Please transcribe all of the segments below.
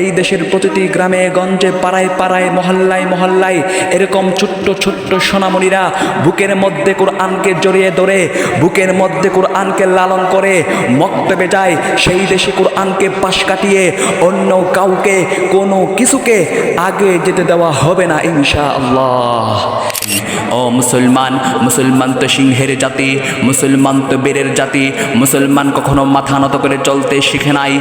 এই দেশের প্রতিটি গ্রামে, গঞ্জে, পাড়ায় পাড়ায়, মহল্লায় মহল্লায় এরকম ছোট্ট ছোট্ট সোনামণিরা বুকের মধ্যে কোরআনকে জড়িয়ে ধরে, বুকের মধ্যে কোরআনকে লালন করে মক্তবে যায়। সেই দেশে কোরআনকে পাশ কাটিয়ে অন্য কাউকে, কোনো কিছুকে আগে যেতে দেওয়া হবে না ইনশা আল্লাহ ও মুসলমান মুসলমান তো সিংহের জাতি, মুসলমান তো বীরের জাতি, মুসলমান কখনো মাথা নত করে চলতে শিখে নাই,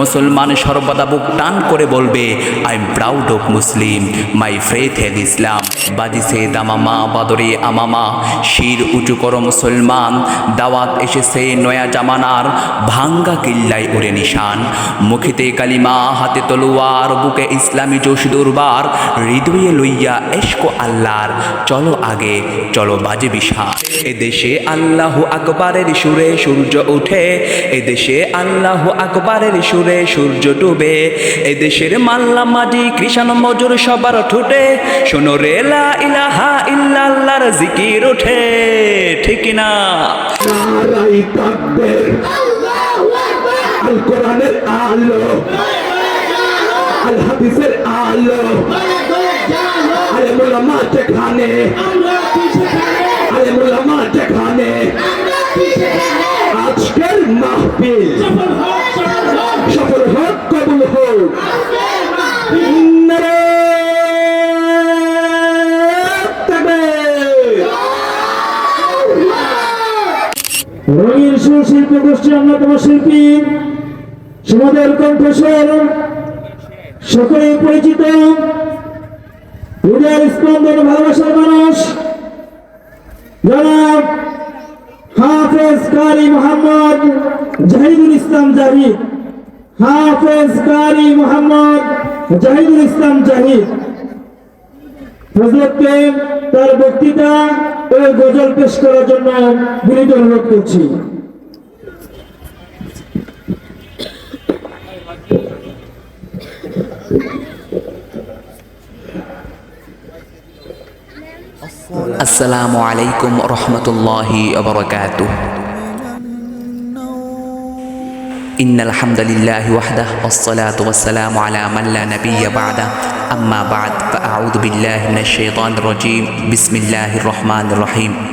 মুসলমান সর্বদা বুক টান করে বলবে I am proud of Muslim my faith hell Islam বাজিছে দামামা বাদরে আমামা, শির উঁচু করো মুসলমান, দাওয়াত এসেছে নয়া জামানার, ভাঙ্গা কিল্লায় উড়ে নিশান। মুখিতে কালিমা, হাতে তলোয়ার, বুকে ইসলামী জোশ দুর্বার, হৃদয়ে লইয়া এসকো আল্লাহর, চলো আগে, চলো বাজে বিশা এদেশে আল্লাহ আকবরের সুরে সূর্য ওঠে এদেশে আল্লাহ আকবরের সুরে সূর্য ডুবে এদেশের মাল্লা মাঝি কৃষাণ মজুর সবার ঠুটে। শোনো রে লা ইলাহা ইল্লাল্লাহর জিকির ওঠে ঠিক না? নারাই তাকবীর আল। কোরআনের আলো। আল হাদিসের আলো আলে মোলামা যেখানে। আলে মোলামা রঙিন সুশিল্পী গোষ্ঠীর অন্যতম শিল্পী সমাজের কণ্ঠস্বর সকলেই পরিচিত। হৃদয়ের স্পন্দন ভালোবাসার মানুষ। জনাব হাফেজ কারি মোহাম্মদ জাহিদুল ইসলাম জাহিদ। হাফেজ কারি মোহাম্মদ জাহিদুল ইসলাম জাহিদ। হজরতকে তার বক্তৃতা ও গজল পেশ করার জন্য বিনীত অনুরোধ করছি। আসসালামু আলাইকুম রহমতুল্লাহি إن الحمد لله وحده والصلاة والسلام على من لا نبي بعده. أما بعد فأعوذ بالله من الشيطان الرجيم. بسم الله الرحمن الرحيم.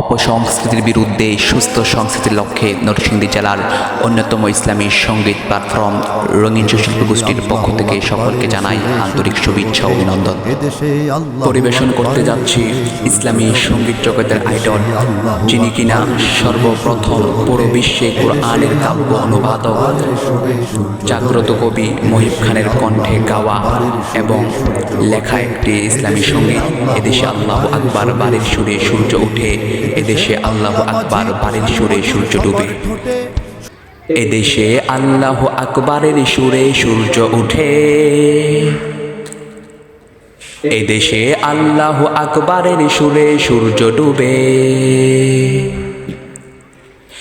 অপসংস্কৃতির বিরুদ্ধে সুস্থ সংস্কৃতির লক্ষ্যে নরসিংদী জেলার অন্যতম ইসলামী সংগীত প্ল্যাটফর্ম রঙিন সুশিল্প গোষ্ঠীর পক্ষ থেকে সকলকে জানাই আন্তরিক শুভেচ্ছা অভিনন্দন। পরিবেশন করতে যাচ্ছি ইসলামী সংগীত জগতের আইডল যিনি কিনা সর্বপ্রথম পুরো বিশ্বে কোরআনের কাব্য অনুবাদক, জাগ্রত কবি মহিব খানের কণ্ঠে গাওয়া এবং লেখা একটি ইসলামী সংগীত। এদেশে আল্লাহ আকবার বাড়ির সুরে সূর্য ওঠে এদেশে আল্লাহ আকবার বাড়ির সুরে সূর্য ডুবে। এদেশে আল্লাহ আকবারের সুরে সূর্য উঠে। এদেশে আল্লাহ আকবারের সুরে সূর্য ডুবে।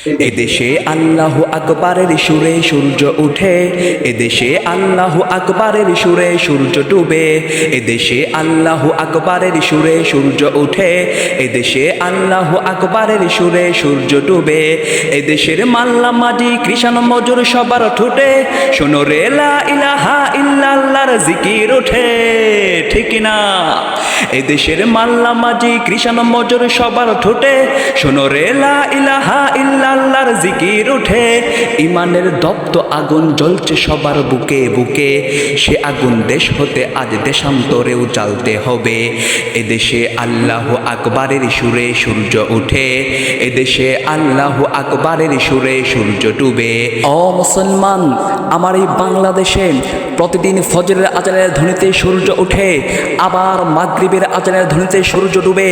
এদেশে আল্লাহ আকবারের সুরে সূর্য উঠে, এদেশে আল্লাহ আকবারের সুরে সূর্য ডুবে, এদেশে আল্লাহ আকবারের সুরে সূর্য উঠে, এদেশে আল্লাহ আকবারের সুরে সূর্য ডুবে, এদেশের মাল্লা মাঝি কৃষাণ মজুর সবার ঠুটে, শোনো রে লা ইলাহা ইল্লাল্লাহর জিকির ওঠে, ঠিক না এদেশের মাল্লা মাঝি কৃষাণ মজুর সবার ঠোঁটে। শোনো রে লা ইলাহা জিকির ওঠে ইমানের দপ্ত আগুন জ্বলছে সবার বুকে বুকে। সে আগুন দেশ হতে আজ দেশান্তরেও জ্বালতে হবে। এদেশে আল্লাহ আকবারের সুরে সূর্য ওঠে এদেশে আল্লাহ আকবারের সুরে সূর্য ডুবে। অ মুসলমান, আমার এই বাংলাদেশে প্রতিদিন ফজরের আচারের ধ্বনিতে সূর্য ওঠে আবার মাগরিবের আজানের ধ্বনিতে সূর্য ডুবে,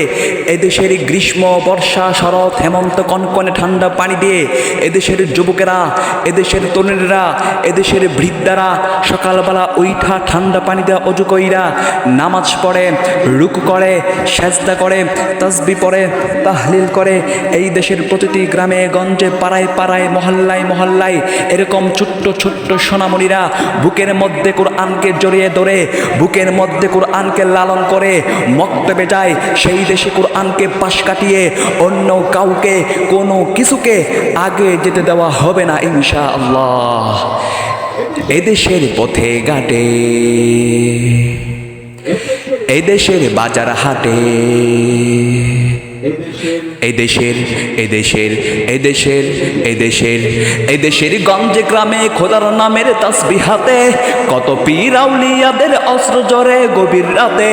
এদেশের গ্রীষ্ম, বর্ষা, শরৎ, হেমন্ত, কনকনে ঠান্ডা পানি দিয়ে এদেশের যুবকেরা, এদেশের তরুণীরা, এদেশের বৃদ্ধারা, সকালবেলা উইঠা ঠান্ডা পানি দেওয়া অজু কইরা নামাজ পড়ে, রুকু করে, সেজদা করে, তসবি পড়ে, তাহলিল করে। এই দেশের প্রতিটি গ্রামে, গঞ্জে, পাড়ায় পাড়ায়, মহল্লায় মহল্লায় এরকম ছোট্ট ছোট্ট সোনামণিরা বুকের মধ্যে কোরআনকে জড়িয়ে ধরে, বুকের মধ্যে কোরআনকে লালন করে মক্তবে যায়, সেই দেশে কোরআনকে পাশ কাটিয়ে অন্য কাউকে, কোনো কিছুকে আগে যেতে দেওয়া হবে না ইনশা আল্লাহ এদেশের পথে ঘাটে, এদেশের বাজার হাটে এদেশের এদেশের এদেশের এদেশের এদেশের গঞ্জে গ্রামে খোদার নামের তাসবিহাতে কত পীর আউলিয়াদের অস্ত্র জরে গভীর রাতে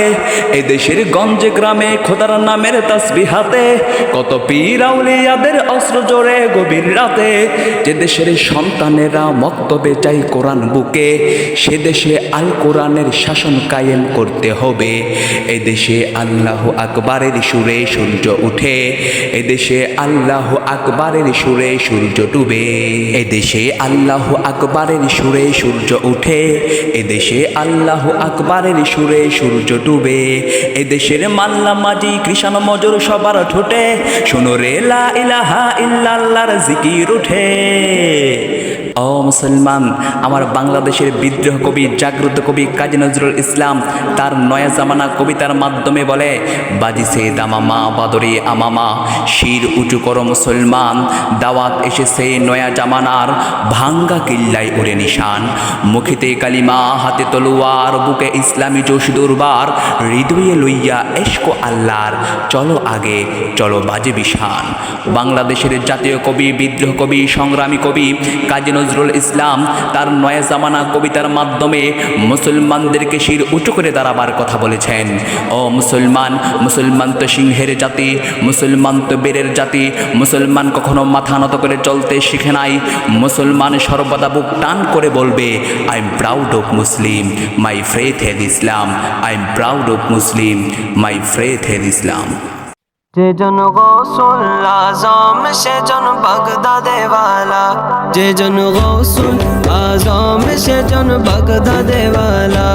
এদেশের গঞ্জে গ্রামে খোদার নামের তাসবিহাতে কত পীর আউলিয়াদের অস্ত্র জোরে গভীর রাতে, যে দেশের সন্তানেরা মক্তবে চাই কোরআন বুকে, সে দেশে আল কোরআনের শাসন কায়েম করতে হবে এদেশে আল্লাহ আকবারের সুরে সূর্য উঠে এদেশে আল্লাহ আকবারের সুরে সূর্য ডুবে। এদেশে আল্লাহ আকবারের সুরে সূর্য উঠে। এদেশে আল্লাহ আকবারের সুরে সূর্য ডুবে। এদেশের মাল্লা মাজি কৃষাণ মজুর সবার ঠোঁটে। শোনো রে লা ইলাহা ইল্লাল্লাহর জিকির উঠে। ও মুসলমান, আমার বাংলাদেশের বিদ্রোহ কবি, জাগ্রত কবি কাজী নজরুল ইসলাম তার নয়া জামানা কবিতার মাধ্যমে বলে বাজিছে দামামা বাদরে আমামা, শির উঁচু করো মুসলমান, দাওয়াত এসেছে নয়া জামানার, ভাঙ্গা কিল্লায় উড়ে নিশান, মুখেতে কালিমা, হাতে তলোয়ার, বুকে ইসলামী জোশ দুর্বার, হৃদয়ে লইয়া এসকো আল্লাহর, চলো আগে, চলো বাজে বিশান। বাংলাদেশের জাতীয় কবি, বিদ্রোহ কবি, সংগ্রামী কবি কাজী নজরুল ইসলাম তার নয়া জামানা কবিতার মাধ্যমে মুসলমানদেরকে শির উঁচু করে দাঁড়াবার কথা বলেছেন। ও মুসলমান মুসলমান তো সিংহের জাতি, মুসলমান তো বেরের জাতি, মুসলমান কখনো মাথা নত করে চলতে শিখে নাই, মুসলমান সর্বদা বুক টান করে বলবে I am proud of Muslim my faith হেদ Islam I am proud of Muslim my faith hell Islam যেজন গৌসুল আজম সেজন বাগদাদেওয়ালা যেজন গৌসুল আজম সেজন বাগদাদেওয়ালা